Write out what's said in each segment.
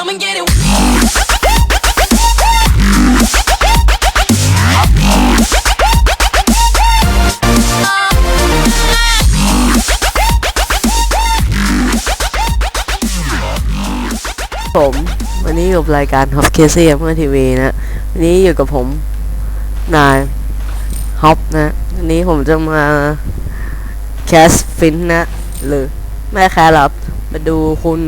come and get it. ผมวันนี้อยู่กับรายการ Hop Casey เพื่อทีวีนะวันนี้อยู่กับผมนายฮอปนะวันนี้ผมจะมาแคสฟินนะหรือแม่แคสรับมาดูคุณ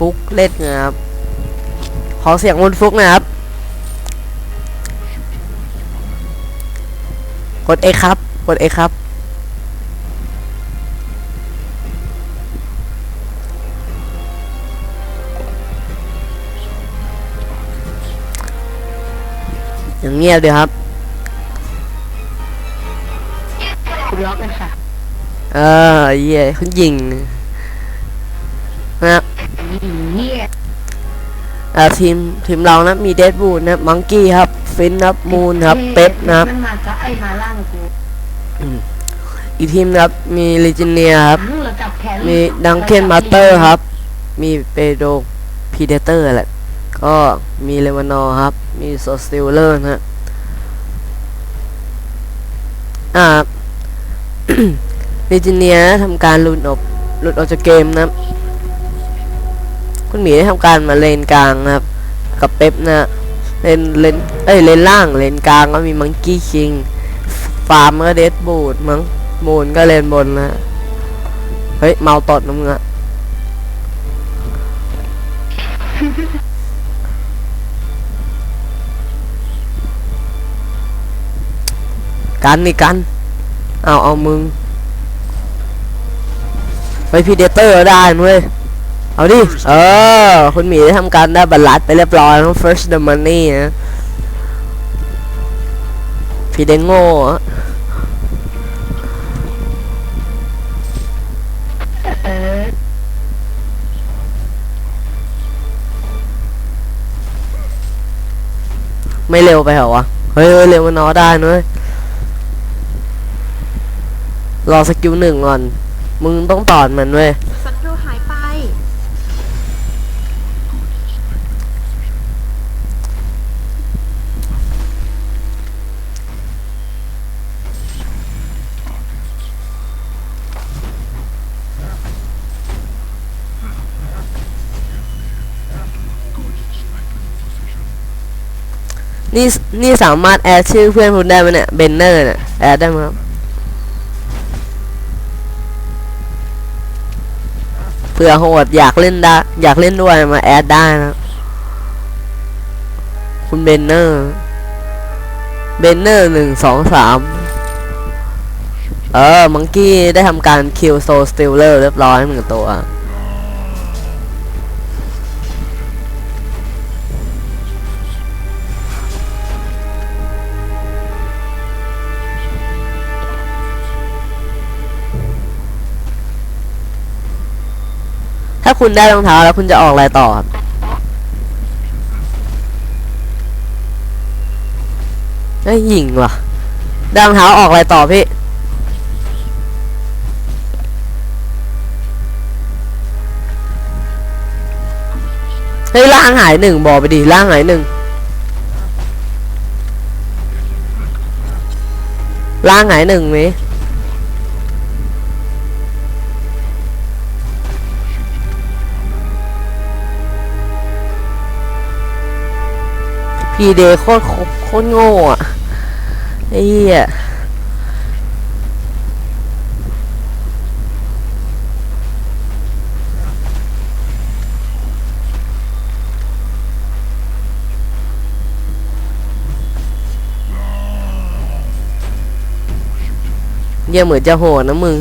ฟุกเล่นนะครับ ขอเสียงคุณฟุกนะครับ กดเอครับ กดเอครับ อย่างเงียบเดียวครับคุณล็อกเลยค่ะ เออเย่คุณยิงนะครับเฮีย อ่าทีมทีมเรานะมีเดดบูนะมังกี้ครับฟินนะครับมูนครับเป๊ปนะครับมันมาจะไอมาล่างกูอีกทีมนะครับมีลิจิเนียครับทั้งเราจับแขนมีดังเคนมาสเตอร์ครับ มีเปโดพีเดเตอร์แหละก็มีเลวานอร์ครับ มีโซสติลเลอร์นะฮะอ่าลิจิเนียทำการหลุดออกหลุดออกจากเกมนะ คุณหมีได้ทำการมาเลนกลางนะครับ กับเป๊ปนะเลนเลนเอ้ยเลนล่างเลนกลางก็มีมังกี้คิงฟาร์มก็เดดบูดมังมูนก็เลนบนนะเฮ้ยเมาตดน้ำเงอะกันนี่กัน เอาเอามึง ไปพีเดเตอร์ได้นะเว้ย เอาดิ เออ คุณหมีได้ทำการได้บัลลัดไปเรียบร้อยแล้ว first the money นะพีเดโง่ไม่เร็วไปเหรอวะ เฮ้ยเร็วมันนอได้นะเว้ยรอสกิลหนึ่งก่อน มึงต้องตอดมันเว้ย นี่นี่สามารถแอดชื่อเพื่อนคุณได้ไหมเนี่ยเบนเนอร์เนี่ยแอดได้ไหมครับเผื่อโหดอยากเล่นได้อยากเล่นด้วยมาแอดได้นะคุณเบนเนอร์เบนเนอร์หนึ่งสองสามเออมังกี้ได้ทำการคิวโซสติลเลอร์เรียบร้อยหนึ่งตัว ถ้าคุณได้รองเท้าแล้วคุณจะออกอะไรต่อครับเอ้หญิงว่ะได้รองเท้าออกอะไรต่อพี่เฮ้ยล่างหายหนึ่งบอกไปดิล่างหายหนึ่งล่างหายหนึ่งไหม พีเดย์โคตรโคตรโง่อะไอ้เหี้ยเหี้ยเหมือนจะโหดนะมึง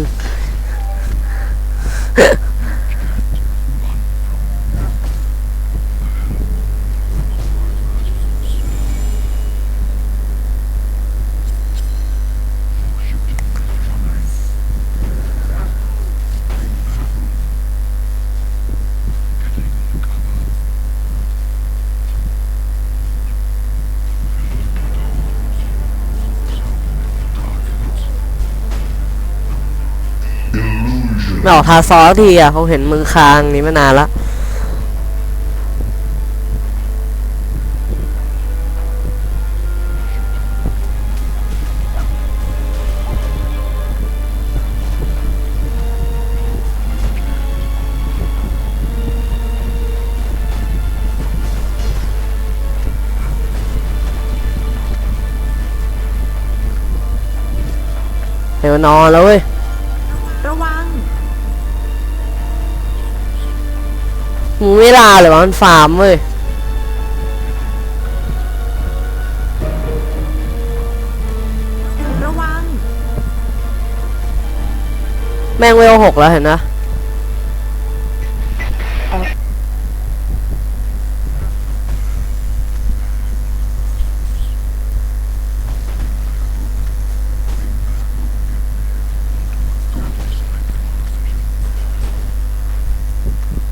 ไม่ออกทาซอสทีอะเขาเห็นมือคางนี้มานานละเดี๋ยวนอนแล้วเว้ย มึงไม่ลาเลยวะมันฟาร์มเว้ยระวัง แม่งเวลหกแล้วเห็นนะ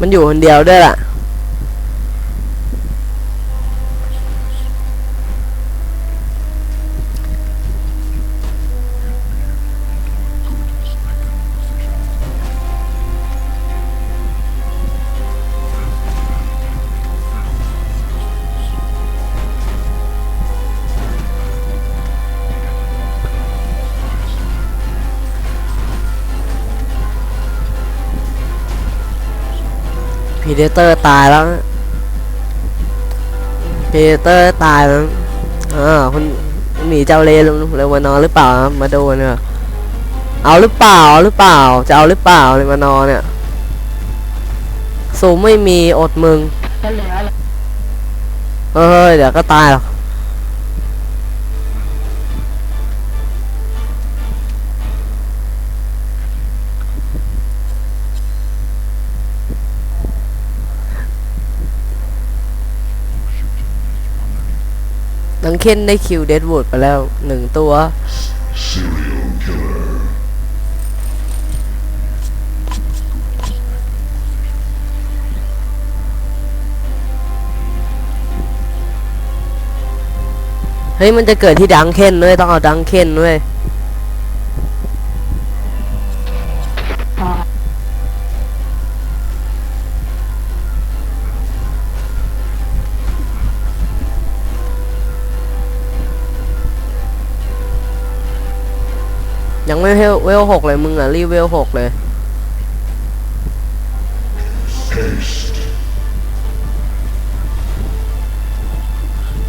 มันอยู่คนเดียวด้วยล่ะ เดเตอร์ตายแล้วพีเดเตอร์ตายแล้วอ่าคุณหมีเจ้าเลลงเลวานอนหรือเปล่าครับมาดูเนี่ยเอาหรือเปล่าหรือเปล่า จะเอาหรือเปล่าเลวานอนเนี่ยสูงไม่มีอดมึงเหลืออะไรเฮ้ยเดี๋ยวก็ตายหรอก ดังเคนได้คิวเดดวูดไปแล้วหนึ่งตัว เฮ้ยมันจะเกิดที่ดังเคนด้วยต้องเอาดังเคนด้วย ไม่เวลเวลหกเลยมึงอะรีเวลหกเลย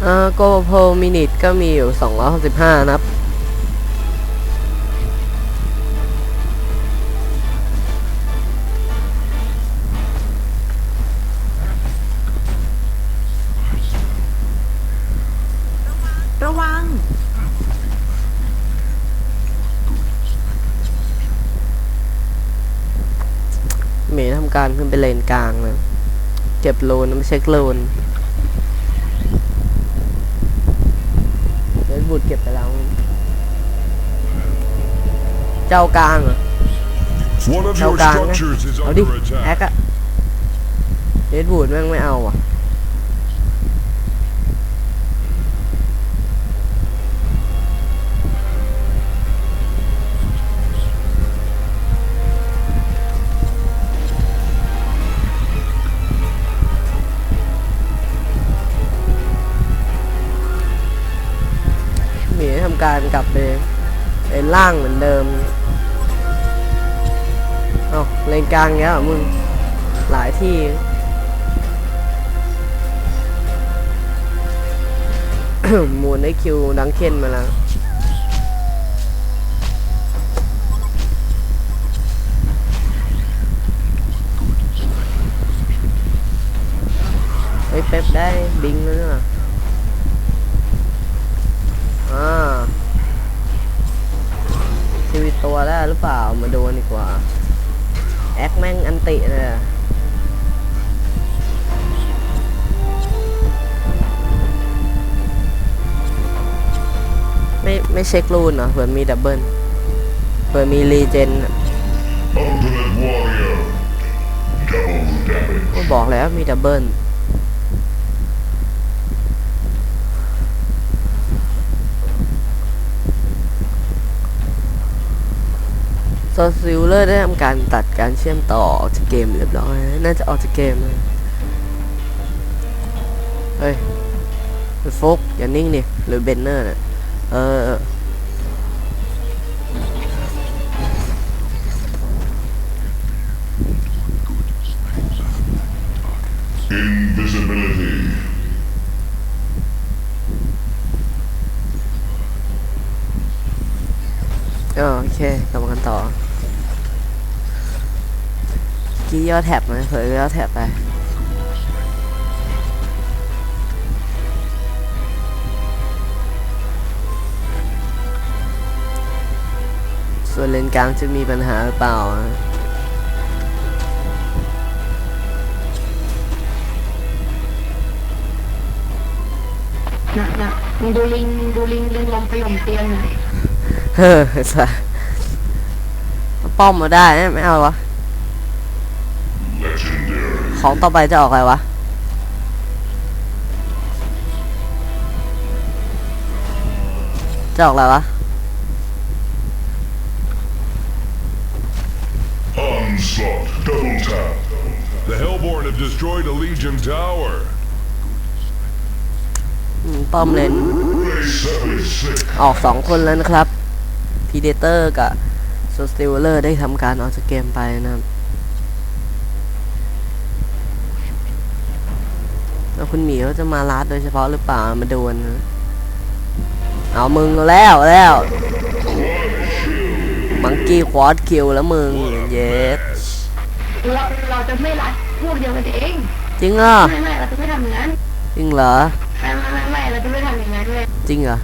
อ่าโกโพมินิทก็มีอยู่ 265 นะครับำการขึ้นไปเลนกลางนะเก็บโลนไม่เช็คโลนเลนบูดเก็บไปแล้ว เจ้ากลางเหรอ One of เจ้า your กลางนะ structures is เอาดิ under แอค attack. อะเลนบูดแม่งไม่เอาอะ การกลับไปเป็นล่างเหมือนเดิมเอาเลนกลางเงี้ยมึง หลายที่ มูนได้คิวดังเค้นมาแล้วเฮ้ยเป๊ปได้บิงแล้วเนอะ อ่าชีวิตตัวได้หรือเปล่า มาดูกันดีกว่า แอคแม่งอันติเลยอะไม่ไม่เช็ครูนเหรอเผื่อมีดับเบิลเผื่อมีรีเจนอะ Ultimate warrior. Double damage. ก็บอกแล้วมีดับเบิล โซซิลเลอร์ได้ทำการตัดการเชื่อมต่อออกจากเกมเรียบร้อย น่าจะออกจากเกมเลยเฮ้ยโฟกอย่านิ่งดิหรือเบนเนอร์น่ะเออเออ Invisibility. อ๋อโอเคต่อ กี้ย่อแท็บไหมเผยย่อแท็บไปส่วนเลนกลางจะมีปัญหาหรือเปล่าอะน่ะน่ะมึงดูลิงมึงดูลิงลิงลงไปหล่มเตียงหน่อยเฮ้อสัสป้อมมาได้นะไม่เอาวะ Legendary. ของต่อไปจะออกอะไรวะ จะออกอะไรวะ Onslaught. Double tap. The Hellborn have destroyed a Legion tower. อืมป้อมเลน Ray 76. ออกสองคนแล้วนะครับพีเดเตอร์กับโซสติวเลอร์ได้ทำการออกจากเกมไปนะครับ แล้วคุณหมีเขาจะมาลัดโดยเฉพาะหรือเปล่ามาดวลนะเอามึงเอาแล้วเอาแล้วมังกี้ควอดคิวแล้วมึงเย็ดเราเราจะไม่รัดพวกเดียวกันเองจริงเหรอไม่ไม่เราจะไม่ทำอย่างนั้นจริงเหรอไม่ไม่ไม่ไม่เราจะไม่ทำอย่างนั้นเลยจริงเหรอ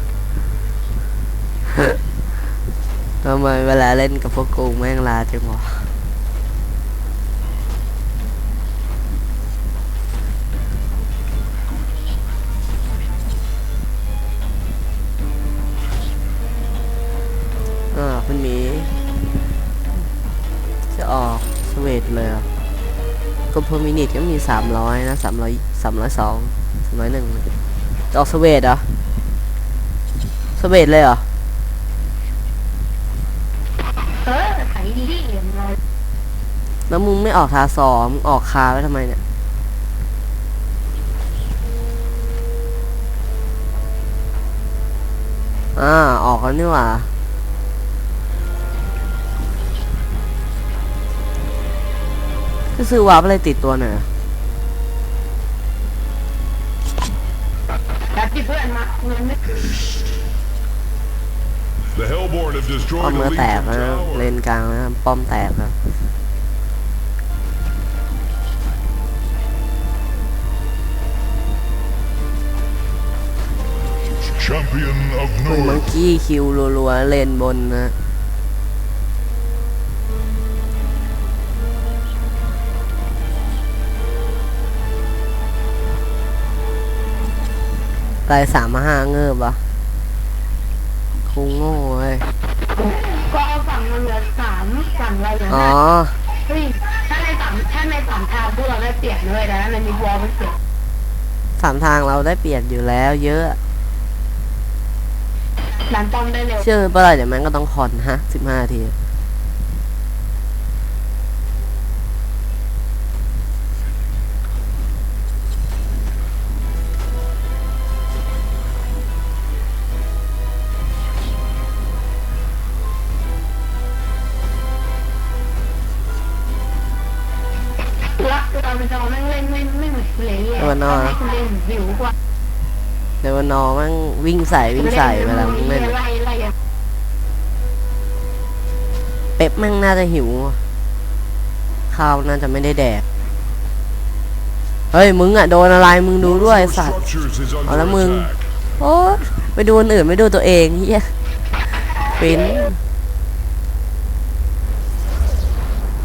ทำไมเวลาเล่นกับพวกกูแม่งลาจังวะ ออกสเวตเลยเหรอะก็พอมินิทก็มีสามร้อยนะสามร้อยสามร้อองสามร้อยหนึ่งจะออกสเวตเหรอสเวตเลยเหรอเออไถดีดีเราแล้วมึงไม่ออกทาซอมึงออกคาไว้ทำไมเนี่ยอ่าออกแล้วนี่หว่า จะซื้อวาร์ปอะไรติดตัวหน่อยอะแล้วที่เพื่อนมาเงินไม่ The Hellborn have ป้อ destroyed ม a ก็แตก Legion แล้วนะเล tower. นกลางนะป้อมแตกครับ Champion of มึงมัง North. กี้คิวรัวๆเลนบนนะ ไปสามห้าเงือบวะคงโง่เว้ยก็เอาฝั่งมันเหลือสามฝั่งเราเหลืออ๋อห้าเฮ้ยถ้าในสามถ้าในสามทางพวกเราได้เปรียบเลยแต่ถ้าในมีวอลมันเปรียบสามทางเราได้เปรียบอยู่แล้วเยอะ หลันป้อมได้เร็ว เชื่อเมื่อไหรเดี๋ยวแม่งก็ต้องคอนฮะสิบห้าที หิวกว่าเดี๋ยวนอแม่งวิ่งใส่วิ่งใส่เวลามึงเล่นเป๊ปแม่งน่าจะหิว ข้าวน่าจะไม่ได้แดก เฮ้ยมึงอะโดนอะไรมึงดูด้วยสัตว์เอาละมึงโอ้ไปดูคนอื่นไม่ดูตัวเองเฮียฟิน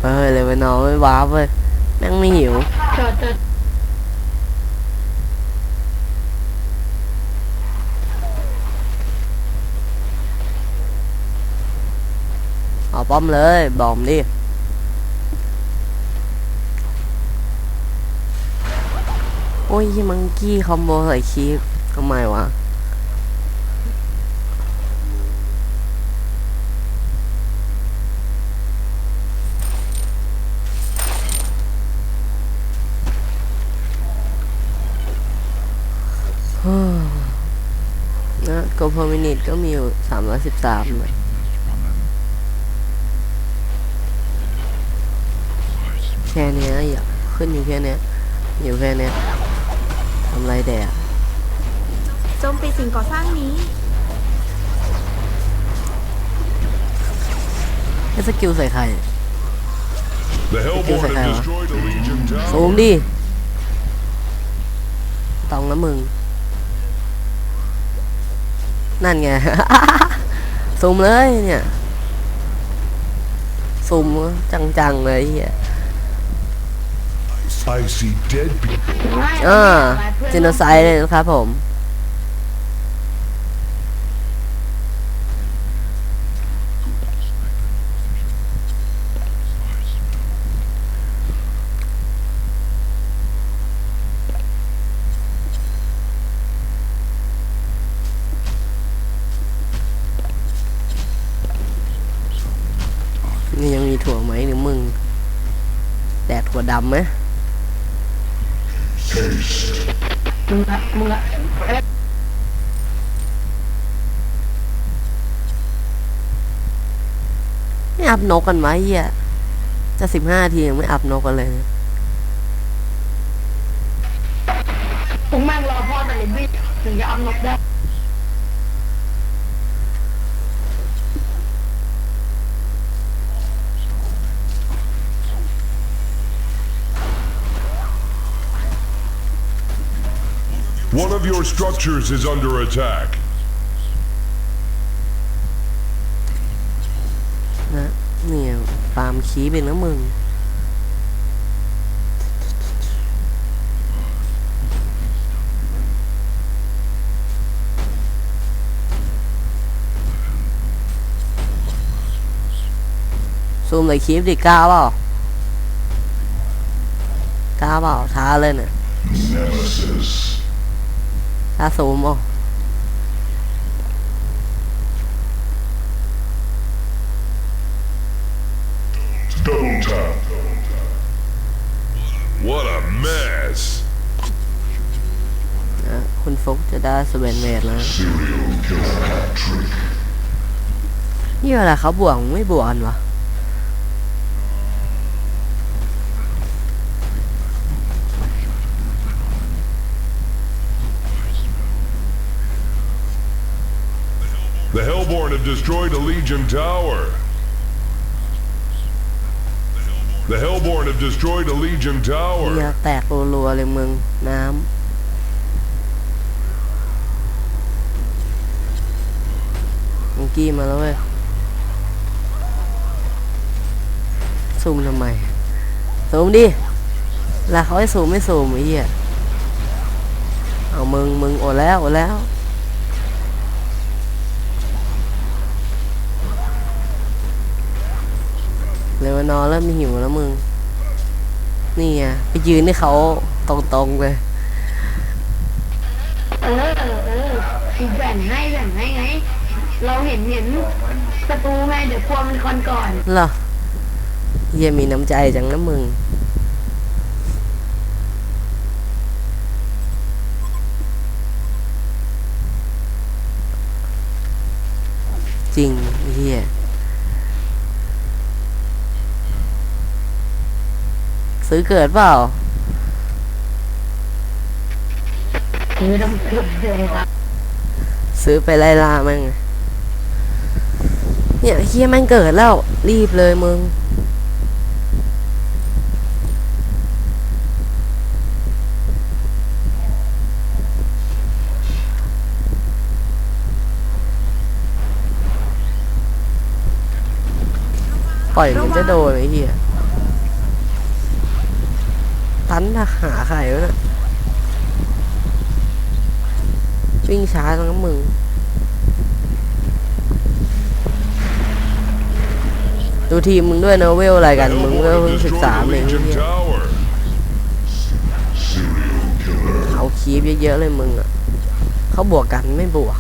เฮ้ยเลยไปนอนไม่ว้าบเว้ยแม่งไม่หิว เจอเจอ เอา ป้อมเลย บอมดิโอ้ยมังกี้คอมโบใส่คีฟทำไมวะนะโกลพอมินิตก็มีอยู่สามร้อยสิบสามเลย แค่เนี้ยอยากขึ้นอยู่แค่เนี้ยอยู่แค่เนี้ยทำไรแดกโจมตีสิ่งก่อสร้างนี้ไอ้สกิลใส่ใคร The Hellborn have destroyed a Legion ซูม tower. ดิต้องนะมึง นั่นไงซูมเลยเนี่ยซูมจังๆเลยไอ้เฮีย I see dead people. อ่าไม่เจนไซด์เลยนะครับผม นี่ยังมีถั่วไหมหรือมึง แดดถั่วดำไหม อัพนกกันไว้เหี้ยจะสิบห้าทียังไม่อัพนกกันเลยพวกแม่งรอพ่อแต่เล็วิ่งถึงจะเอานกได้ One of your structures is under attack. ฟาร์มคีเป็นนะมึง ซูมเลยคลิปดิกล้าเปล่ากล้าเปล่าท้าเลยเนี่ย Nemesis. ท้าซูมเปล่า Double tap. What a mess. นะคุณฟุกจะได้สเวนเมดแล้ว Serial killer hat trick. นี่เวลาเขาบวกมึงไม่บวกกันวะ The Hellborn have destroyed a Legion tower. The Hellborn have destroyed a Legion tower. แตกรัวๆเลยมึงน้ำมึงกี้มาแล้วเว้ยซูมทำไมซูมดิล้วเขาให้ซูมไม่ซูมไอ้เหี้ยเอามึงมึงโอดแล้วโอดแล้ว เลยมานอนแล้วมีหิวแล้วมึง นี่ไงไปยืนให้เขาตรงๆเลยเออเออกูแบ่งให้แบ่งให้ไง เราเห็นเห็นประตูไงเดี๋ยวกลัวมันคนก่อนเหรอเฮียมีน้ำใจจังนะมึงจริงเฮีย ซื้อเกิดเปล่าคือต้องเกือบเลยครับซื้อไปไล่ล่าแม่งเนี่ยเฮียแม่งเกิดแล้ว รีบเลยมึง ปล่อยมันจะโดนไอ้เหี้ย ตันหาใครวะเนี่ยวิ่งช้าจังนะมึงดูทีมมึงด้วยนะเวลอะไรกัน มึงเวล Hellborn เพิ่ง have สิบสามเองเนี่ย tower. Serial killer. เอาคีบเยอะๆเลยมึงอะเขาบวกกันไม่บวก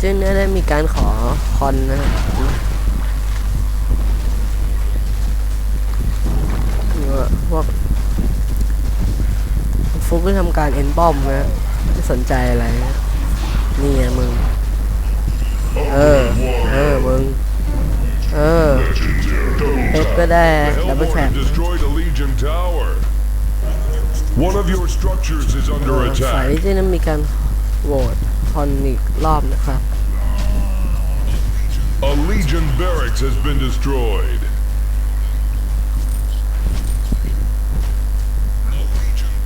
ฝ่ายลิเจนเนี่ยได้มีการขอคอนนะฮะเนี่ยพวกฟุกก็ทำการเอ็นบอมนะไม่สนใจอะไรนะนี่ไงมึง เออ เออ มึง เออเอ็ก tap. ก็ได้ The ดับเบิล Hellborn แท็ have destroyed a Legion tower. One of your structures is เอ่ under อฝ่าย attack. นี้จะมีการโหวต คอนอีกรอบนะครับ A Legion barracks has been destroyed.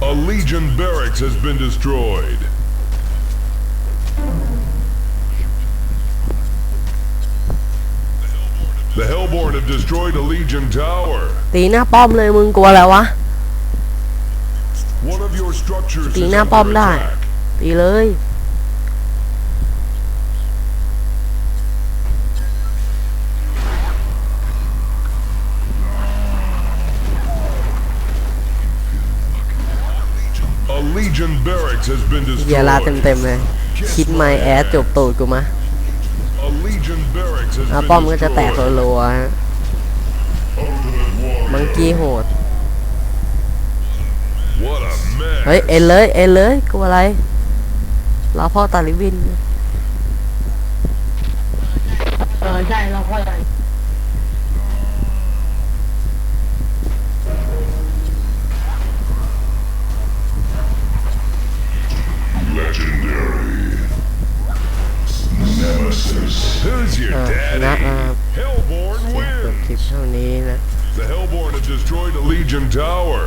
A Legion barracks has been destroyed. The Hellborn have destroyed a Legion tower. ตีหน้าป้อมเลยมึงกลัวอะไรวะ One of your structures is Tí na bom under lại. attack. ตีเลย เยียราเต็ม destroyed. เต็มๆเลย คิดไม่แอดจบตูดกูมา A Legion barracks has แล้ว been ป้อมก็จะแตก destroyed. รัวๆฮะ Ultimate มัง warrior. กี้โหด What a mess. เฮ้ย เอ็นเลย เอ็นเลยกลัวอะไรรอพ่อตาลิวิน เออ ใช่เราก็เลย Legendary. Who's your อ่าชนะ daddy? นะครับ Hellborn จบคลิป wins. เท่านี้นะ The Hellborn have destroyed a Legion tower.